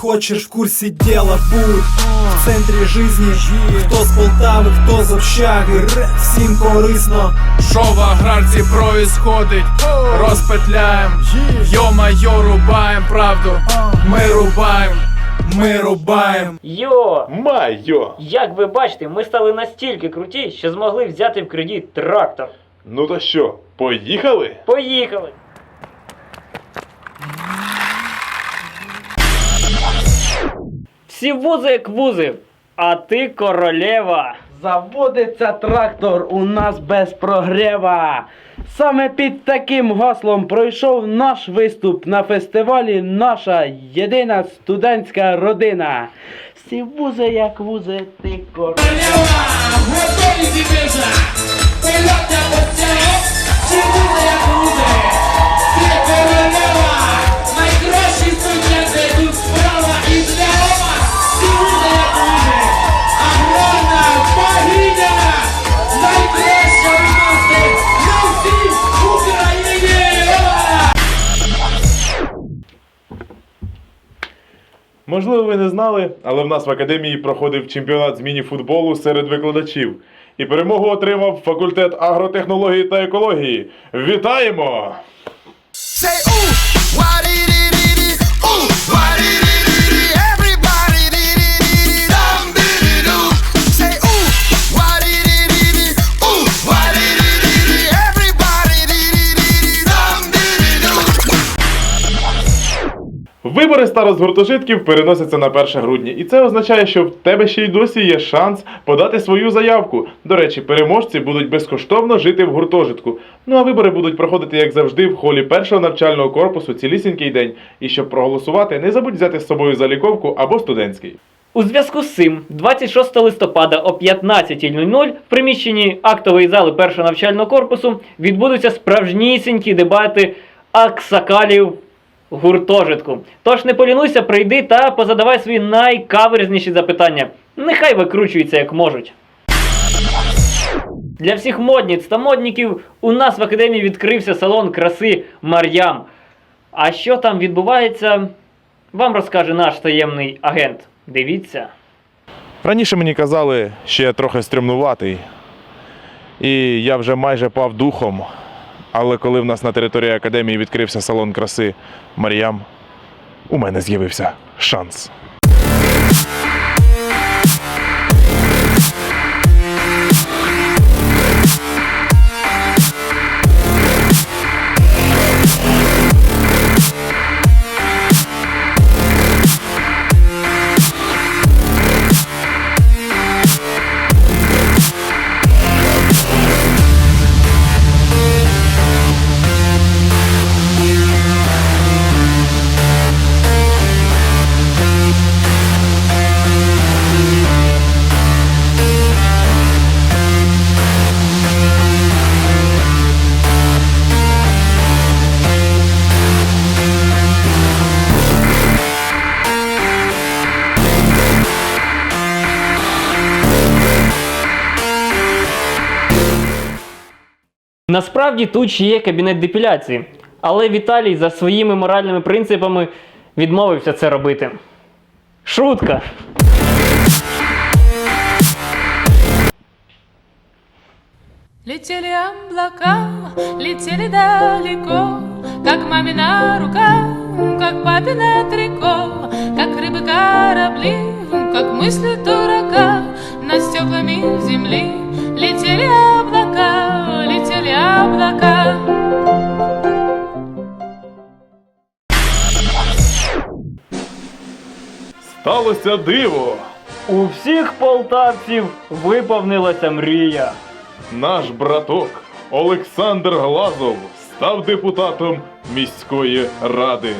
хочешь в курсе дела, будь в центрі жизни Хто з Полтави, хто з общаги, всім корисно Що в аграрці происходить? Розпетляєм, йо-майо, рубаєм правду, ми рубаєм, ми рубаєм. Йо! Майо! Як ви бачите, ми стали настільки круті, що змогли взяти в кредит трактор. Ну то що, поїхали? Поїхали! Всі вузи як вузи, а ти королева. Заводиться трактор у нас без прогрева. Саме під таким гаслом пройшов наш виступ на фестивалі Наша єдина студентська родина. Всі вузи як вузи, ти королева. Ти королева! Найкращі студенти тут справа і Можливо, ви не знали, але в нас в академії проходив чемпіонат з міні-футболу серед викладачів. І перемогу отримав факультет агротехнології та екології. Вітаємо! Вибори старост-гуртожитків переносяться на 1 грудня, і це означає, що в тебе ще й досі є шанс подати свою заявку. До речі, переможці будуть безкоштовно жити в гуртожитку. Ну а вибори будуть проходити, як завжди, в холі першого навчального корпусу цілісінький день. І щоб проголосувати, не забудь взяти з собою заліковку або студентський. У зв'язку з цим, 26 листопада о 15.00 в приміщенні актової зали першого навчального корпусу відбудуться справжнісінькі дебати аксакалів гуртожитку. Тож не полінуйся, прийди та позадавай свої найкаверзніші запитання. Нехай викручуються як можуть. Для всіх модниць та модників у нас в академії відкрився салон краси Мар'ям. А що там відбувається, вам розкаже наш таємний агент. Дивіться. Раніше мені казали, що я трохи стрімнуватий, і я вже майже пав духом. Але коли в нас на території академії відкрився салон краси Маріям, у мене з'явився шанс. Насправді тут ще є кабінет депіляції, але Віталій за своїми моральними принципами відмовився це робити. Шутка! Летели облака, летели далеко, Как мамина рука, как папина трико, Как рыбы корабли, как мысли дурака, Над стеклами земли Сталося диво! У всіх полтавців виповнилася мрія. Наш браток Олександр Глазов став депутатом міської ради.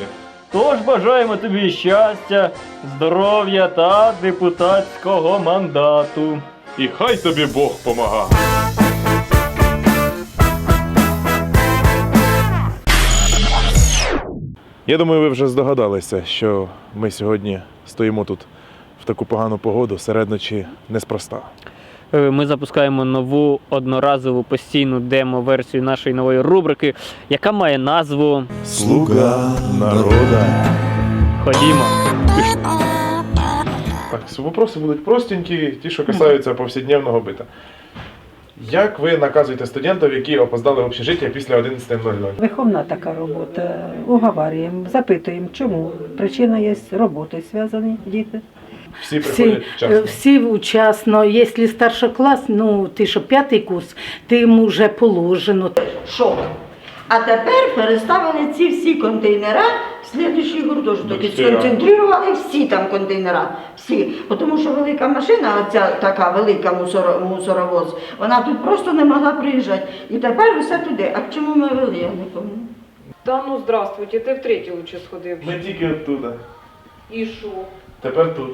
Тож бажаємо тобі щастя, здоров'я та депутатського мандату. І хай тобі Бог помага. Я думаю, ви вже здогадалися, що ми сьогодні стоїмо тут в таку погану погоду серед ночі неспроста. Е, Ми запускаємо нову одноразову постійну демо-версію нашої нової рубрики, яка має назву Слуга народа. Ходімо. Так, вопроси будуть простенькі, ті, що касаються повсякденного бита. Як ви наказуєте студентів, які опоздали в общежиття після 11.00? Виховна така робота. Уговарюємо, запитуємо, чому. Причина є з роботою зв'язані діти. Всі приходять е, вчасно. всі вчасно. Якщо старший клас, ну ти що п'ятий курс, ти йому вже положено. шок. А тепер переставили ці всі контейнера в слідуючий гуртожиток. І сконцентрували всі там контейнера. Всі. Тому що велика машина, оця така велика мусоро, мусоровоз, вона тут просто не могла приїжджати. І тепер усе туди. А чому ми вели, я не пам'ятаю. Та ну здравствуйте, ти втретє лучше сходив. Ми тільки оттуда. І що? Тепер тут.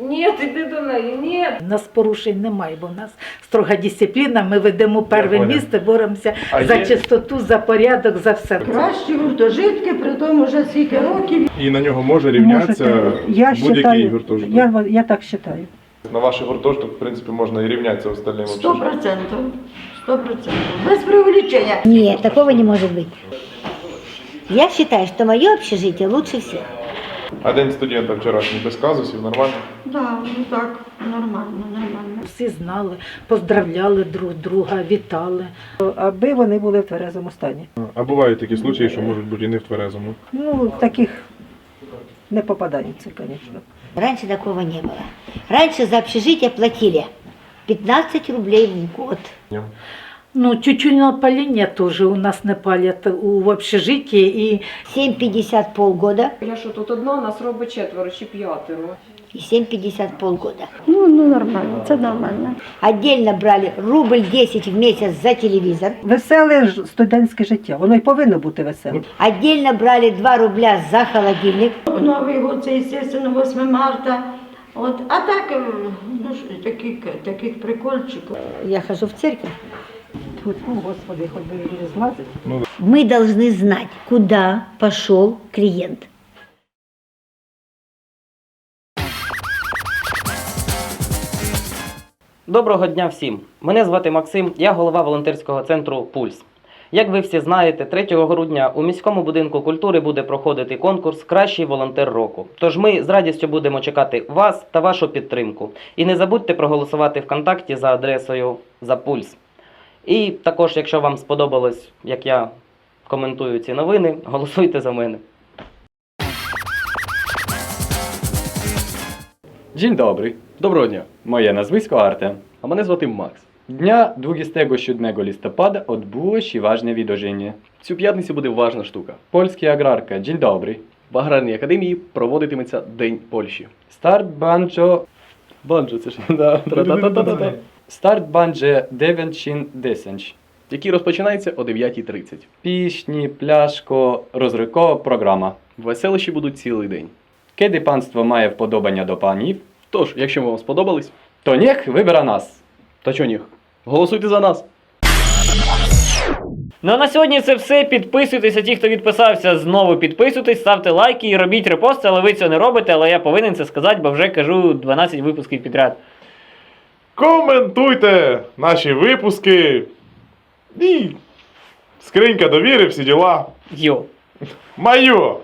Ні, іди до неї, ні. У нас порушень немає, бо в нас строга дисципліна. Ми ведемо перше місце, боремося А за є- чистоту, за порядок, за все. Кращі гуртожитки, при тому вже скільки років. І на нього може рівнятися будь-який считаю, гуртожиток. я, я так вважаю. На ваш гуртожиток, в принципі, можна і рівнятися остальним Сто процентів. Сто процентів. Без преувеличення. Нет, такого не может быть. Я считаю, что мое общежитие лучше всех. А день студента вчорашній без казусів, нормально? Да, ну так, нормально, нормально. Всі знали, поздравляли друг друга, вітали. Аби вони були в тверезому стані. А бувають такі случаї, що можуть бути і не в тверезому. Ну, таких не попадається, звісно. Раньше такого не было. Раньше за общежитие платили 15 рублей в год. Ну, тютюнное опалення теж у нас не палять у в общежитті і 7,50 полгода Я що тут одна, нас робить четверо чи п'ятеро. и 7,50 полгода. Ну, ну нормально, це нормально. Отдельно брали рубль 10 в месяц за телевизор. Веселе ж студентське життя, воно й повинно бути веселим. Отдельно брали 2 рубля за холодильник. Новий год це, естественно, 8 марта. От, а так, е, ну, ж, таких, таких прикольчиків. Я хожу в церковь. Фу, Господи, хоч би не злазить. Мы должны знать, куда пошел клиент. Доброго дня всім! Мене звати Максим, я голова волонтерського центру Пульс. Як ви всі знаєте, 3 грудня у міському будинку культури буде проходити конкурс Кращий волонтер року. Тож ми з радістю будемо чекати вас та вашу підтримку. І не забудьте проголосувати ВКонтакті за адресою за пульс. І також, якщо вам сподобалось, як я коментую ці новини, голосуйте за мене. Dzień dobry. Доброго дня. Моє nazwisko Артем. А мене звати Макс. Дня 27 листопада odbyło ważne wydarzenie. Цю п'ятницю буде важна штука. Польська аграрка. Dzień dobry. В аграрній академії проводитиметься День Польщі. Старт банджо... Банджо, це ж да. Старт банджо 9.10. Який розпочинається о 9.30. Пісні, пляшко, розрикова програма. Веселищі будуть цілий день. Kiedy państwo має вподобання до панів, Тож, якщо вам сподобались, то ніх вибере нас. Та чо ніх? Голосуйте за нас. Ну а на сьогодні це все. Підписуйтеся, ті, хто відписався, знову підписуйтесь, ставте лайки і робіть репости, але ви цього не робите, але я повинен це сказати, бо вже кажу 12 випусків підряд. Коментуйте наші випуски. І скринька довіри, всі діла. Йо. Майо!